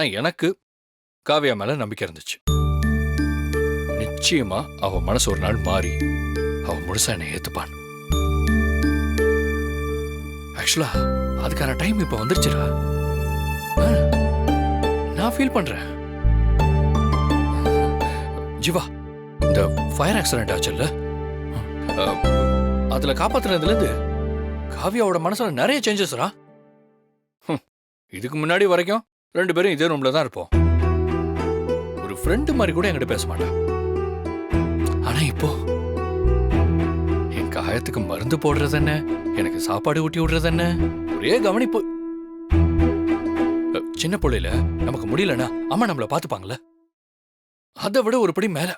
ஆனா எனக்கு காவியா மேல நம்பிக்கை இருந்துச்சு. நிச்சயமா அவ மனசு ஒரு நாள் மாறி அவ முழுசா என்னை ஏத்துப்பான். ஆக்சுவலா அதுக்கான டைம் இப்ப வந்துருச்சுடா. நான் ஃபீல் பண்றேன். ஜிவா இந்த ஃபயர் ஆக்சிடென்ட் ஆச்சுல்ல? அதுல காப்பாத்துனதுல இருந்து காவியாவோட மனசுல நிறைய சேஞ்சஸ்ரா இதுக்கு முன்னாடி வரைக்கும் ரெண்டு பேரும் இதே ரூம்ல தான் இருப்போம். ஒரு ஃப்ரெண்டு மாதிரி கூட என்கிட்ட பேச மாட்டான் ஆனா இப்போ என் காயத்துக்கு மருந்து போடுறது என்ன? எனக்கு சாப்பாடு ஊட்டி விடுறது என்ன? ஒரே கவனிப்பு. சின்ன பிள்ளையில நமக்கு முடியலன்னா அம்மா நம்மள பாத்துப்பாங்கல்ல அதை விட ஒரு படி மேல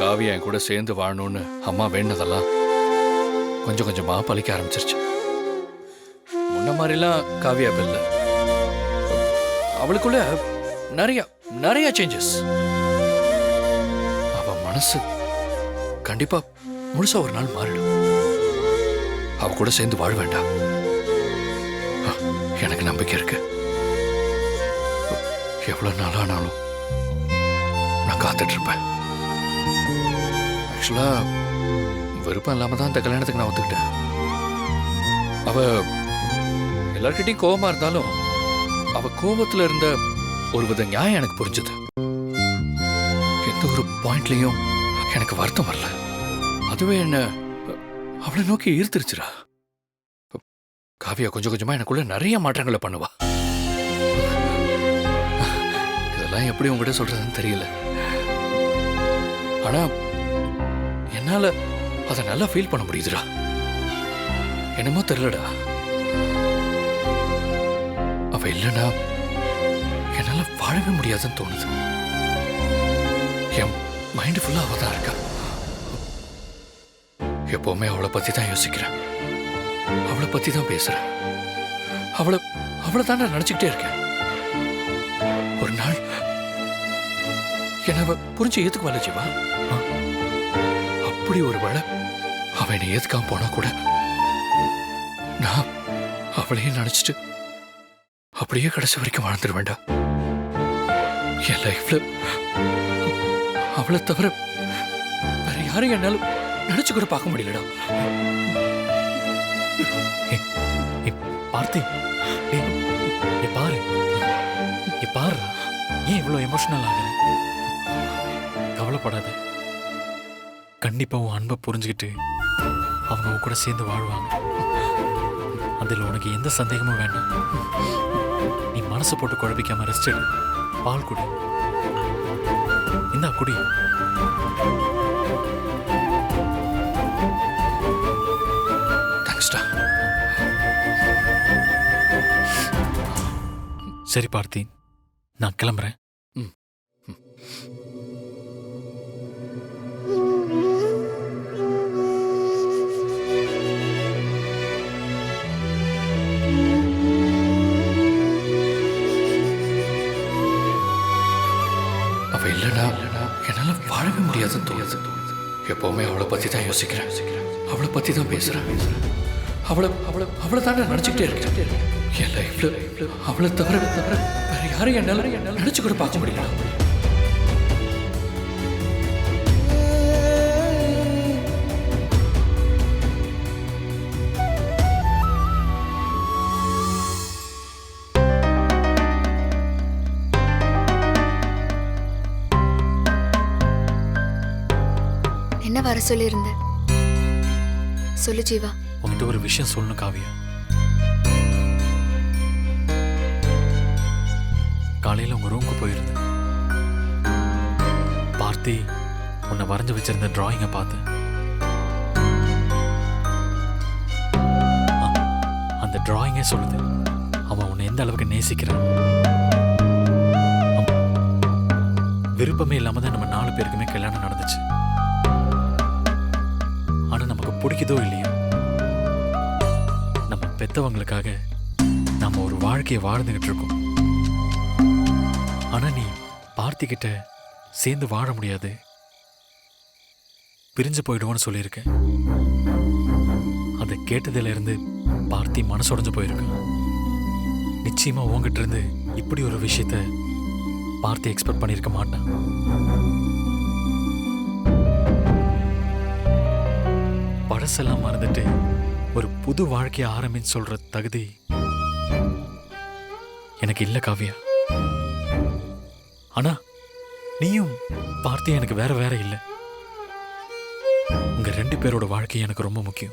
காவியா என் கூட சேர்ந்து வாழணும்னு அம்மா வேண்டதெல்லாம் கொஞ்சம் கொஞ்சமா பழிக்க ஆரம்பிச்சிருச்சு. முன்ன மாதிரிலாம் காவியா இப்ப அவளுக்குள்ள நிறைய நிறைய சேஞ்சஸ் அவ மனசு கண்டிப்பா முழுசா ஒரு நாள் மாறிடும். அவ கூட சேர்ந்து வாழ வேண்டாம். எனக்கு நம்பிக்கை இருக்கு. எவ்வளவு நாளானாலும் நான் காத்துட்டு இருப்பேன். ஆக்சுவலா விருப்பம் இல்லாம தான் இந்த கல்யாணத்துக்கு நான் ஒத்துக்கிட்டேன். அவ எல்லார்கிட்டையும் கோவமா இருந்தாலும் அவ கோபத்துல இருந்த ஒரு வித நியாயம் எனக்கு புரிஞ்சது. எந்த ஒரு பாயிண்ட்லயும் எனக்கு வருத்தம் வரல. அதுவே என்ன அவளை நோக்கி ஈர்த்திருச்சுடா. காவியா கொஞ்சம் கொஞ்சமா எனக்குள்ள நிறைய மாற்றங்களை பண்ணுவா. இதெல்லாம் எப்படி உங்ககிட்ட சொல்றதுன்னு தெரியல. ஆனா என்னால அதை நல்லா ஃபீல் பண்ண முடியுதுடா. என்னமோ தெரியலடா. அவ இல்லைன்னா என்னால வாழவே முடியாதுன்னு தோணுது. என் மைண்ட் ஃபுல்லா அவ தான் இருக்கா. எப்பவுமே அவளை பத்தி தான் யோசிக்கிறேன். அவளை பத்தி தான் பேசுறேன். அவளை அவளை தான் நான் நினைச்சுக்கிட்டே இருக்கேன். ஒரு நாள் என்ன அவ புரிஞ்சு ஏத்துக்குவாள் ஜீவா? அப்படி ஒரு வேளை அவ என்னை ஏத்துக்காம போனா கூட நான் அவளையும் நினைச்சிட்டு அப்படியே கடைசி வரைக்கும் வாழ்ந்துட வேண்டாம் என் லைஃப்ல அவளை தவிர வேற யாரும் என்னால நினைச்சு கூட பார்க்க முடியலடா. ஏய், பார்த்தி பாரு. நீ பாரு ஏன் இவ்வளோ எமோஷனல் ஆகுது கவலைப்படாத. கண்டிப்பா உன் அன்பை புரிஞ்சுக்கிட்டு அவங்க கூட சேர்ந்து வாழ்வாங்க. அதில் உனக்கு எந்த சந்தேகமும் வேண்டாம். மனசு போட்டு குழப்பிக்காம ரெஸ்ட் எடு. பால் குடி. இந்தா குடி. சரி பார்த்தி. நான் கிளம்புறேன். எப்பவுமே அவளை பத்தி தான் யோசிக்கிறேன். அவளை பத்தி தான் பேசுறேன். அவளை அவளை அவளை தானே நினச்சிக்கிட்டே இருக்கேன். என் லைஃப்ல அவளை தவிர தவிர வேற யாரையும் என்னால என்னால நினைச்சு கூட பார்க்க முடியல. வர சொல்லியிருந்த சொல்லு ஜீவா. உன்கிட்ட ஒரு விஷயம் சொல்லணும் காவியா. காலையில உங்க ரூமுக்கு போயிருந்தேன். பார்த்தி உன்னை வரைஞ்சு வச்சிருந்த டிராயிங்கை பார்த்தேன் அந்த டிராயிங்கே சொல்லுது. அவன் உன்னை எந்த அளவுக்கு நேசிக்கிறான்? விருப்பமே இல்லாம தான் நம்ம நாலு பேருக்குமே கல்யாணம் நடந்துச்சு. பிடிக்குதோ இல்லையோ? நம்ம பெத்தவங்களுக்காக நாம ஒரு வாழ்க்கையை வாழ்ந்துகிட்டு இருக்கோம். ஆனா நீ பார்த்திக்கிட்ட சேர்ந்து வாழ முடியாது. பிரிஞ்சு போயிடுவோன்னு சொல்லியிருக்கேன் அதை கேட்டதுல இருந்து பார்த்தி மனசுடைஞ்சு போயிருக்கான் நிச்சயமா உங்ககிட்ட இருந்து இப்படி ஒரு விஷயத்த பார்த்தி எக்ஸ்பெக்ட் பண்ணியிருக்க மாட்டான். பழசெல்லாம் மறந்துட்டு ஒரு புது வாழ்க்கையை ஆரம்பின்னு சொல்ற தகுதி எனக்கு இல்ல காவியா. ஆனா நீயும் பார்த்தியா எனக்கு வேற வேற இல்லை. உங்க ரெண்டு பேரோட வாழ்க்கை எனக்கு ரொம்ப முக்கியம்.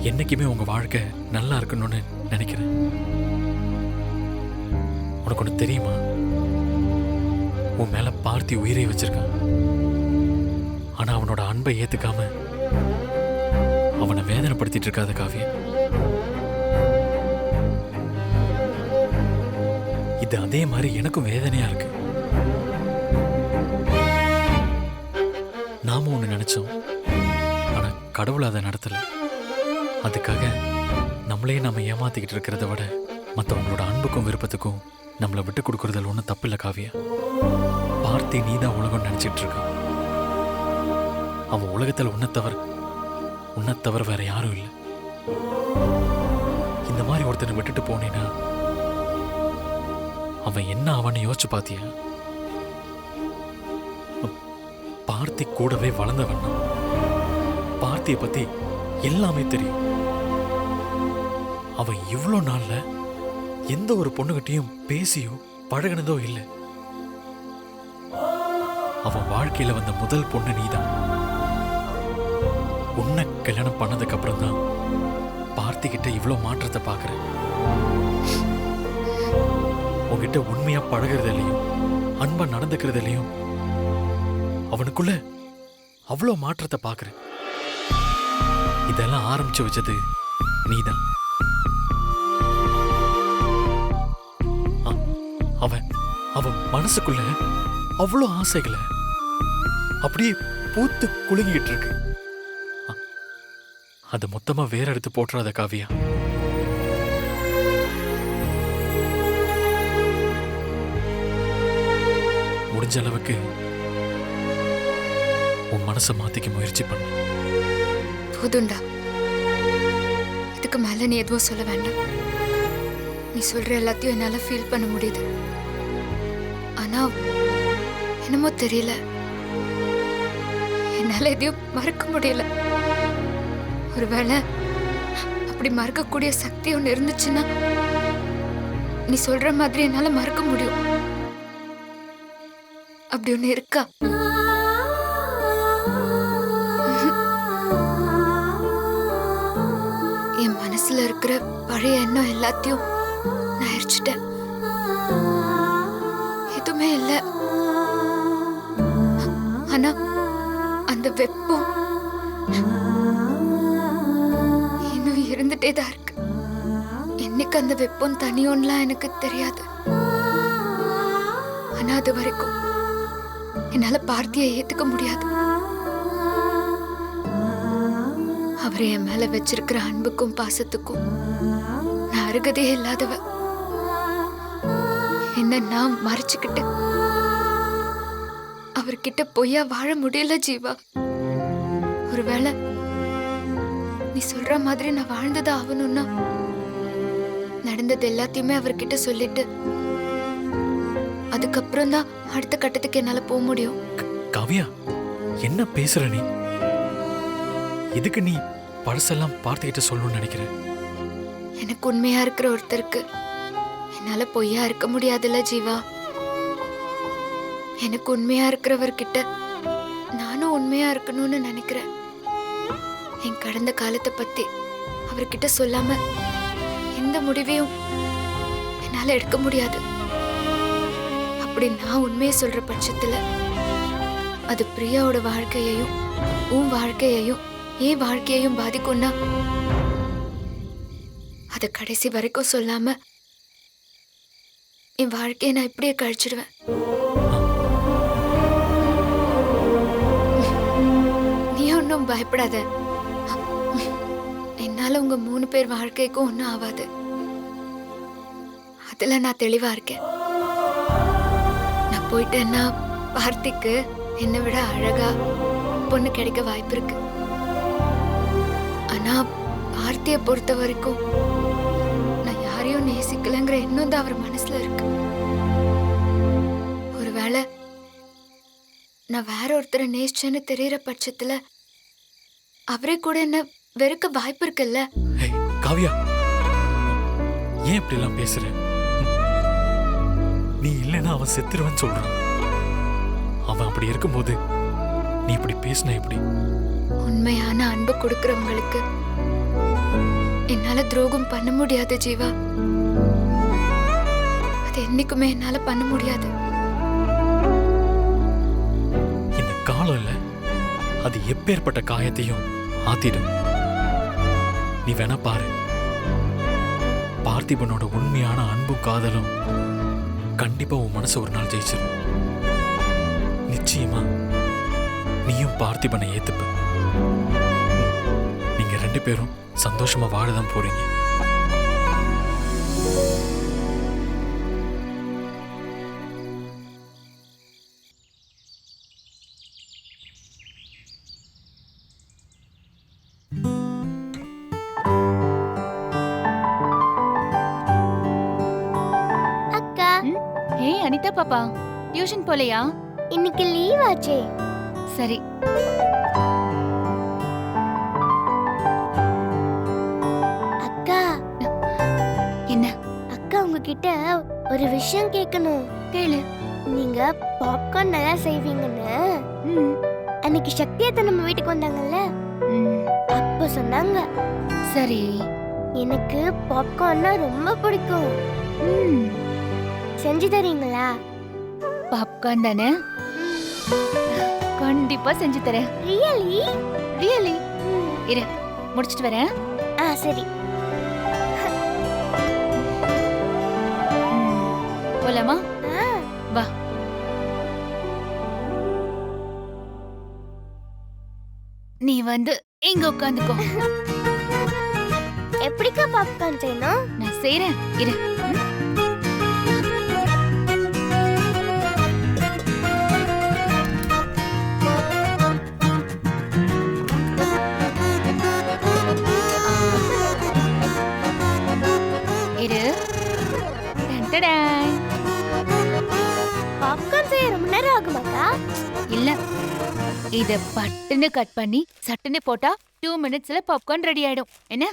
என்னைக்குமே உங்க வாழ்க்கை நல்லா இருக்கணும்னு நினைக்கிறேன். உனக்கு ஒன்று தெரியுமா? உன் மேல பார்த்தி உயிரை வச்சிருக்கான். ஆனா அவனோட அன்பை ஏத்துக்காம அவனை வேதனைப்படுத்திட்டு இருக்காத காவியம் இது அதே மாதிரி எனக்கும் வேதனையா இருக்கு. நாம ஒன்று நினைச்சோம். ஆனா கடவுள் அதை நடத்தல. அதுக்காக நம்மளே நம்ம ஏமாத்திக்கிட்டு இருக்கிறத விட மற்றவங்களோட அன்புக்கும் விருப்பத்துக்கும் நம்மளை விட்டு கொடுக்கறதுல ஒன்றும் தப்பில்லை காவியா. பார்த்தி நீ தான் உலகம் நினச்சிட்டு இருக்கான் அவன் உலகத்தில் உன்னத்தவர் உன்னத்தவர் வேற யாரும் இல்லை. இந்த மாதிரி ஒருத்தனை விட்டுட்டு போனேன்னா அவன் என்ன அவனை யோசிச்சு பாத்தியா? பார்த்தி கூடவே வளர்ந்தவன் பார்த்தியை பத்தி எல்லாமே தெரியும். அவன் இவ்வளோ நாள்ல எந்த ஒரு பொண்ணுகிட்டையும் பேசியோ பழகினதோ இல்லை. அவன் வாழ்க்கையில வந்த முதல் பொண்ணு நீதான். உன்னை கல்யாணம் பண்ணதுக்கு அப்புறம் தான் பார்த்திகிட்ட இவ்வளோ மாற்றத்தை பார்க்குறேன். உங்ககிட்ட உண்மையா பழகிறதுலையும் அன்பாக நடந்துக்கிறதுலையும் அவனுக்குள்ள அவ்வளோ மாற்றத்தை பார்க்குறேன். இதெல்லாம் ஆரம்பிச்சு வச்சது நீதான். அ- அவன் அவன் மனசுக்குள்ள அவ்வளோ ஆசைகளை அப்படியே பூத்து குலுங்கிட்டு இருக்கு. அதை மொத்தமா வேற எடுத்து போட்டுறாத காவியா. முடிஞ்ச அளவுக்கு உன் மனசை மாத்திக்க முயற்சி பண்ணு. போதுண்டா. இதுக்கு மேல நீ எதுவும் சொல்ல வேண்டாம். நீ சொல்ற எல்லாத்தையும் என்னால ஃபீல் பண்ண முடியுது. ஆனா என்னமோ தெரியல. என்னால எதையும் மறக்க முடியல. ஒருவேளை அப்படி மறக்கக்கூடிய சக்தி ஒன்று இருந்துச்சுன்னா நீ சொல்ற மாதிரி என்னால மறக்க முடியும். அப்படி ஒன்று இருக்கா? என் மனசுல இருக்கிற பழைய எண்ணம் எல்லாத்தையும் நான் எரிச்சிட்டேன். எதுவுமே இல்லை. ஆனா அந்த வெப்பம் இன்னும் தான் இருக்கு. என்னைக்கு அந்த வெப்பம் தனியோன்லாம் எனக்கு தெரியாது. ஆனா அது வரைக்கும் என்னால பார்த்தியை ஏத்துக்க முடியாது. அவர் என் மேல வச்சிருக்கிற அன்புக்கும் பாசத்துக்கும் நான் அருகதே இல்லாதவ. என்ன நான் மறைச்சுக்கிட்டு அவர்கிட்ட பொய்யா வாழ முடியல ஜீவா. ஒருவேளை நீ சொல்ற மாதிரி நான் வாழ்ந்தது ஆகணும்னா நடந்தது எல்லாத்தையுமே அவர்கிட்ட சொல்லிட்டு அதுக்கப்புறம் தான் அடுத்த கட்டத்துக்கு என்னால போக முடியும். காவியா என்ன பேசுற நீ? எதுக்கு நீ பழசெல்லாம் பார்த்துக்கிட்டு சொல்லணும்னு நினைக்கிற? எனக்கு உண்மையா இருக்கிற ஒருத்தருக்கு என்னால பொய்யா இருக்க முடியாதுல்ல ஜீவா. எனக்கு உண்மையா இருக்கிறவர்கிட்ட நானும் உண்மையா இருக்கணும்னு நினைக்கிறேன். என் கடந்த காலத்தை பத்தி அவர்கிட்ட சொல்லாம எந்த முடிவையும் என்னால எடுக்க முடியாது. அப்படி நான் உண்மையை சொல்ற பட்சத்துல அது பிரியாவோட வாழ்க்கையையும் உன் வாழ்க்கையையும் என் வாழ்க்கையையும் பாதிக்கும்னா அதை கடைசி வரைக்கும் சொல்லாம என் வாழ்க்கையை நான் இப்படியே கழிச்சிடுவேன். நீ ஒன்றும் பயப்படாத. என்னால உங்க மூணு பேர் வாழ்க்கைக்கும் ஒன்றும் ஆகாது அதுல நான் தெளிவா இருக்கேன். நான் போயிட்டேன்னா பார்த்திக்கு என்னை விட அழகா பொண்ணு கிடைக்க வாய்ப்பு இருக்கு. ஆனா பார்த்தியை பொறுத்த வரைக்கும் நான் யாரையும் நேசிக்கலங்கிற எண்ணம் தான் அவர் மனசுல இருக்கு. ஒருவேளை நான் வேற ஒருத்தரை நேசிச்சேன்னு தெரியற பட்சத்துல அவரே கூட என்ன வெறுக்க வாய்ப்பு இருக்குல்ல? காவியா. ஏன் இப்படி எல்லாம் பேசுற? நீ இல்லைன்னா அவன் செத்துருவன்னு சொல்றான். அவன் அப்படி இருக்கும்போது நீ இப்படி பேசின எப்படி? உண்மையான அன்பு கொடுக்கறவங்களுக்கு என்னால துரோகம் பண்ண முடியாது ஜீவா. அது என்னைக்குமே என்னால பண்ண முடியாது. இந்த காலம் இல்ல அது எப்பேற்பட்ட காயத்தையும் ஆத்திடும். நீ வேணா பாரு. பார்த்திபனோட உண்மையான அன்பும் காதலும் கண்டிப்பா உன் மனசு ஒரு நாள் ஜெயிச்சிடும் நிச்சயமா நீயும் பார்த்திபனை ஏத்துப்ப. நீங்க ரெண்டு பேரும் சந்தோஷமா வாழதான் போறீங்க. பாப்பா டியூஷன் போலையா? இன்னைக்கு லீவ் ஆச்சே. சரி. அக்கா. என்ன? அக்கா உங்ககிட்ட ஒரு விஷயம் கேட்கணும் கேளு. நீங்க பாப்கார்ன் நல்லா செய்வீங்கன்னு. அன்னைக்கு சக்தியத்தை நம்ம வீட்டுக்கு வந்தாங்கல்ல? ம், அப்ப சொன்னாங்க. சரி. எனக்கு பாப்கார்ன்னா ரொம்ப பிடிக்கும். ம், செஞ்சு தரீங்களா பாப்கார்ன் தானே? கண்டிப்பா செஞ்சு தரேன் ரியலி ரியலி இரு முடிச்சிட்டு வரேன். ஆ சரி. போலாமா? வா. நீ வந்து இங்க உட்காந்துக்கோ. எப்படிக்கா பாப்கார்ன் செய்யணும்? நான் ம்? இரு. இத பட்டுன்னு கட் பண்ணி சட்டுன்னு போட்டா டூ மினிட்ஸ்ல பாப்கார்ன் ரெடி ஆயிடும். என்ன?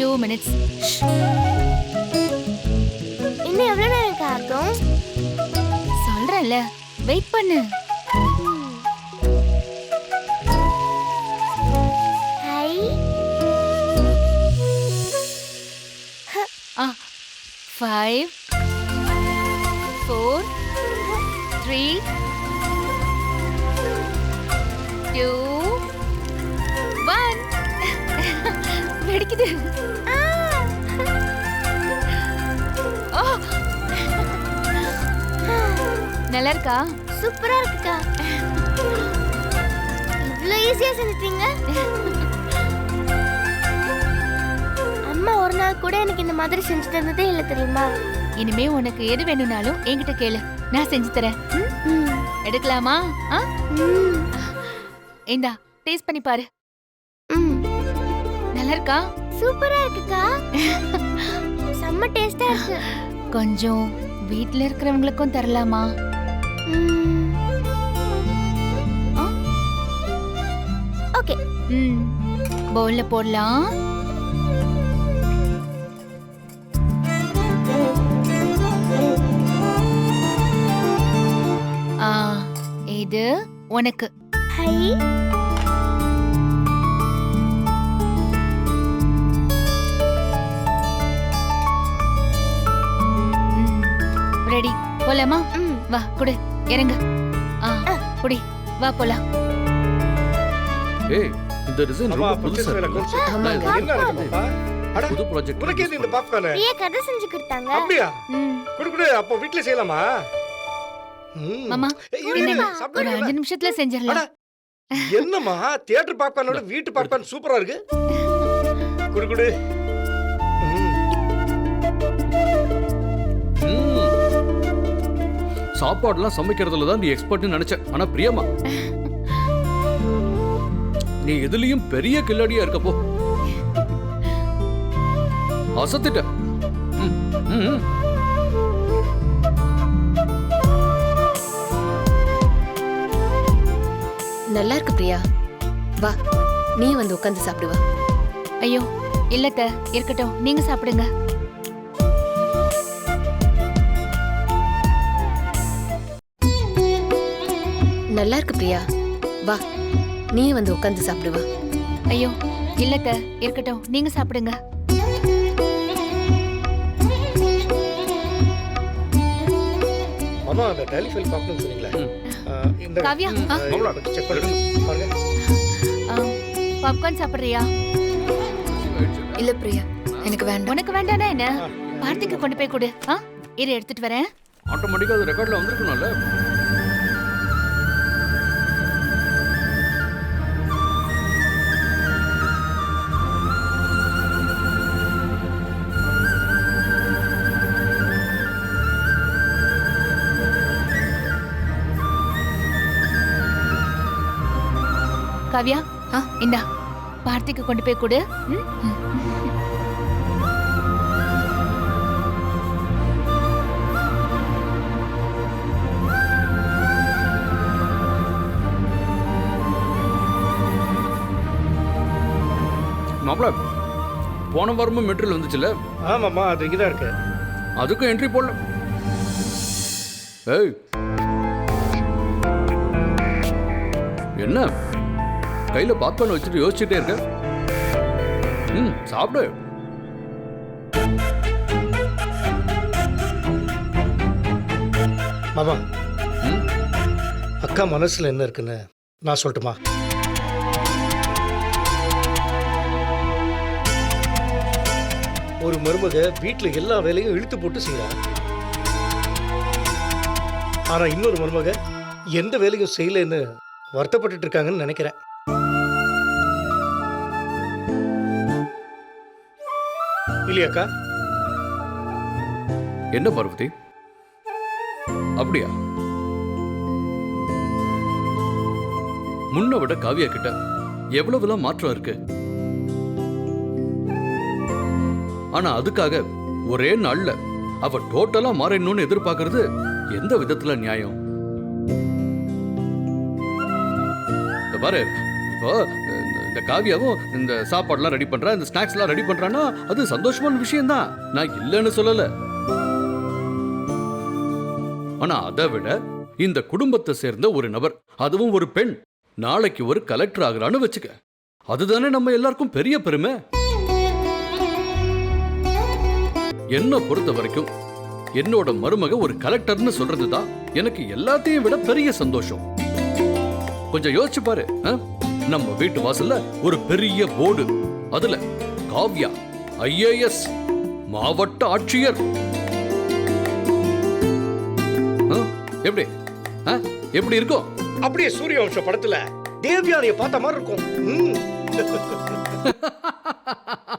டூ மினிட்ஸ் வெயிட் பண்ணு. Five four three two one வெடிக்குது. நல்லா இருக்கா சூப்பரா இருக்குக்கா. இவ்வளோ ஈஸியா செஞ்சுட்டீங்க. அம்மா ஒரு நாள் கூட எனக்கு இந்த மாதிரி செஞ்சு தந்ததே இல்லை தெரியுமா? இனிமே உனக்கு எது வேணும்னாலும் என்கிட்ட கேளு. நான் செஞ்சு தரேன். ம்? எடுக்கலாமா? ஆ? ம், இந்தா டேஸ்ட் பண்ணி பாரு. ம். நல்லா இருக்கா சூப்பரா இருக்குக்கா. செம்ம டேஸ்டா இருக்கு. கொஞ்சம் வீட்ல இருக்கிறவங்களுக்கும் தரலாமா? ஓகே. ம். பவுல்ல போடலாம். ஆ இது உனக்கு. ஹை. ரெடி. போலாமா? வா குடு. இறங்கு. ஆ குடி வா போலாம். ஏய் இந்த டிசைன் ரொம்ப புதுசா இருக்கு. புது ப்ராஜெக்ட் உனக்கு எது இந்த பாப்கார்ன் பிரியா கதை செஞ்சு கொடுத்தாங்க. அப்படியா? ம். குடு குடு அப்போ வீட்ல செய்யலாமா? ம். மாமா ஒரு. அஞ்சு நிமிஷத்துல செஞ்சிடலாம். என்னம்மா? தியேட்டர் பாப்கார்னோட வீட்டு பாப்கார்ன் சூப்பரா இருக்கு. குடு குடு. சாப்பாடுலாம் சமைக்கிறதுல தான் நீ எக்ஸ்பர்ட்னு நினைச்ச ஆனா பிரியமா நீ எதுலயும் பெரிய கில்லாடியா இருக்க போ. அசத்திட்ட. நல்லா இருக்கு பிரியா. வா நீ வந்து உட்காந்து சாப்பிடு வா. ஐயோ இல்லத்த இருக்கட்டும். நீங்க சாப்பிடுங்க. நல்லா இருக்கு பிரியா. வா நீ வந்து உட்காந்து சாப்பிடு வா. ஐயோ இல்லத்த இருக்கட்டும் நீங்க சாப்பிடுங்க. மாமா அந்த டெலிஃபைல் பார்க்கணும்னு சொன்னீங்களே? இந்த காவ்யா? மாமா, கொஞ்சம் செக் பண்ணுங்க. பாருங்க. பாப்கார்ன் சாப்பிடுறியா? இல்ல பிரியா எனக்கு வேண்டாம். உனக்கு வேண்டானா என்ன? ஆ, கார்த்திக்கு கொண்டு போய் கொடு. ஆ இரு எடுத்துட்டு வரேன். ஆட்டோமேட்டிக்கா அது ரெக்கார்ட்ல வந்திருக்கணும்ல. காவ்யா ஆ? இந்தா. பார்த்திக்கு கொண்டு போய் கொடு. ம்? மாப்பிள போன வாரமும் மெட்டீரியல் வந்துச்சுல ஆமாம்மா அது இங்கே தான் இருக்கு. அதுக்கும் என்ட்ரி போடல. ஏய். என்ன? கையில பாப்கார்ன் வச்சுட்டு யோசிச்சுட்டே இருக்க. ம் சாப்பிடு. மாமா. அக்கா மனசுல என்ன இருக்குன்னு நான் சொல்லட்டுமா? ஒரு மருமக வீட்டுல எல்லா வேலையும் இழுத்து போட்டு செய்யறா ஆனா இன்னொரு மருமக எந்த வேலையும் செய்யலைன்னு வருத்தப்பட்டுட்டு இருக்காங்கன்னு நினைக்கிறேன். இல்லையாக்கா? என்ன பார்வதி? அப்படியா? முன்ன விட காவியா கிட்ட எவ்வளவுலாம் மாற்றம் இருக்கு? ஆனா அதுக்காக ஒரே நாள்ல அவ டோட்டலா மாறிடணும்னு எதிர்பார்க்கறது எந்த விதத்துல நியாயம்? பாரு இப்போ இந்த- காவியாவும் இந்த சாப்பாடுலாம் ரெடி பண்றா இந்த ஸ்நாக்ஸ்லாம் ரெடி பண்றான்னா அது சந்தோஷமான விஷயம்தான். நான் இல்லைன்னு சொல்லல. ஆனா அதை விட இந்த குடும்பத்தை சேர்ந்த ஒரு நபர் அதுவும் ஒரு பெண் நாளைக்கு ஒரு கலெக்டர் ஆகுறான்னு வச்சுக்க. அதுதானே நம்ம எல்லாருக்கும் பெரிய பெருமை? என்ன பொறுத்த வரைக்கும் என்னோட மருமக ஒரு கலெக்டர்னு சொல்றதுதான் எனக்கு எல்லாத்தையும் விட பெரிய சந்தோஷம். கொஞ்சம் யோசிச்சு பாரு ஆ? நம்ம வீட்டு வாசல்ல ஒரு பெரிய போர்டு. அதுல காவ்யா ஐஏஎஸ் மாவட்ட ஆட்சியர். எப்படி? எப்படி இருக்கும்? அப்படியே சூரிய வம்ச படத்துல தேவியானைய பார்த்த மாதிரி இருக்கும்.